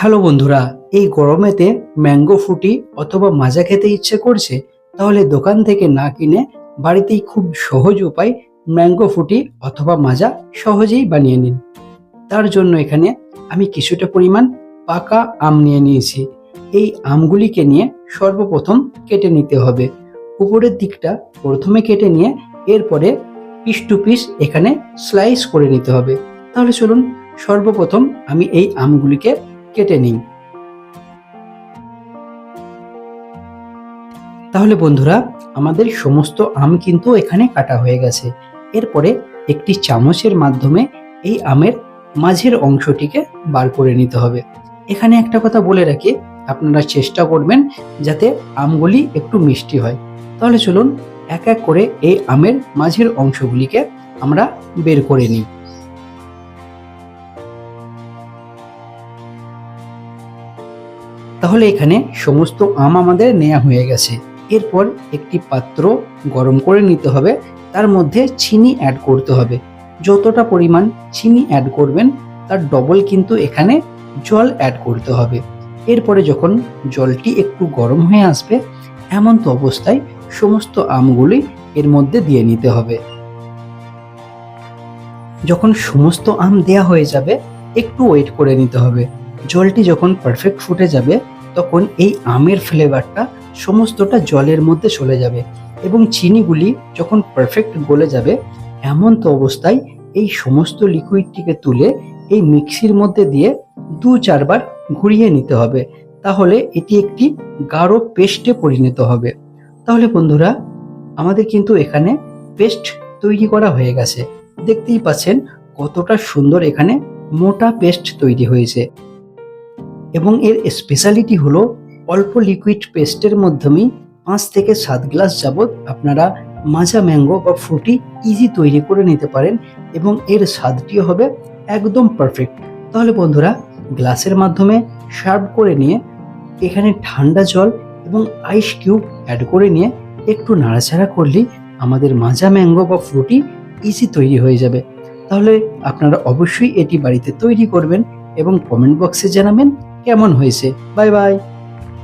Hello বন্ধুরা, এই গরমেতে mango ফুটি অথবা মাজা খেতে ইচ্ছে করছে, তাহলে দোকান থেকে না কিনে বাড়িতেই খুব সহজ উপায় ম্যাঙ্গো ফুটি অথবা মাজা সহজেই বানিয়ে নিন। তার জন্য এখানে আমি কিছুটা পরিমাণ পাকা আম নিয়ে নিয়েছি। এই আমগুলিকে নিয়ে সর্বপ্রথম কেটে নিতে হবে। উপরের দিকটা প্রথমে কেটে নিয়ে এরপরে পিস টু পিস এখানে স্লাইস করে নিতে হবে। তাহলে চলুন, সর্বপ্রথম আমি এই আমগুলিকে কেটে নিই। তাহলে বন্ধুরা, আমাদের সমস্ত আম কিন্তু এখানে কাটা হয়ে গেছে। এরপরে একটি চামচের মাধ্যমে এই আমের মাঝের অংশটিকে বার করে নিতে হবে। এখানে একটা কথা বলে রাখি, আপনারা চেষ্টা করবেন যাতে আমগুলি একটু মিষ্টি হয়। তাহলে চলুন, এক এক করে এই আমের মাঝের অংশগুলিকে আমরা বের করে নিই। তাহলে এখানে সমস্ত আম আমাদের নেওয়া হয়ে গেছে। এরপর একটি পাত্র গরম করে নিতে হবে। তার মধ্যে চিনি অ্যাড করতে হবে। যতটা পরিমাণ চিনি অ্যাড করবেন, তার ডবল কিন্তু এখানে জল অ্যাড করতে হবে। এরপরে যখন জলটি একটু গরম হয়ে আসবে, এমন তো অবস্থায় সমস্ত আমগুলি এর মধ্যে দিয়ে নিতে হবে। যখন সমস্ত আম দেয়া হয়ে যাবে, একটু ওয়েট করে নিতে হবে। জলটি যখন পারফেক্ট ফুটে যাবে, তখন এই আমের ফ্লেভারটা সমস্তটা জলের মধ্যে চলে যাবে এবং চিনিগুলি যখন পারফেক্ট গলে যাবে, এমন তো অবস্থায় এই সমস্ত লিকুইডটিকে তুলে এই মিক্সির মধ্যে দিয়ে দু চারবার ঘুরিয়ে নিতে হবে। তাহলে এটি একটি গাঢ় পেস্টে পরিণত হবে। তাহলে বন্ধুরা, আমাদের কিন্তু এখানে পেস্ট তৈরি করা হয়ে গেছে। দেখতেই পাচ্ছেন কতটা সুন্দর এখানে মোটা পেস্ট তৈরি হয়েছে। এবং এর স্পেশালিটি হলো অল্প লিকুইড পেস্টের মাধ্যমেই পাঁচ থেকে সাত গ্লাস যাবৎ আপনারা মাজা ম্যাঙ্গো বা ফ্রুটি ইজি তৈরি করে নিতে পারেন এবং এর স্বাদটিও হবে একদম পারফেক্ট তাহলে বন্ধুরা গ্লাসের মাধ্যমে সার্ভ করে নিয়ে, এখানে ঠান্ডা জল এবং আইস কিউব অ্যাড করে নিয়ে একটু নাড়াচাড়া করলেই আমাদের মাজা ম্যাঙ্গো বা ফ্রুটি ইজি তৈরি হয়ে যাবে। তাহলে আপনারা অবশ্যই এটি বাড়িতে তৈরি করবেন এবং কমেন্ট বক্সে জানাবেন। কেমন হয়েছে? Bye bye.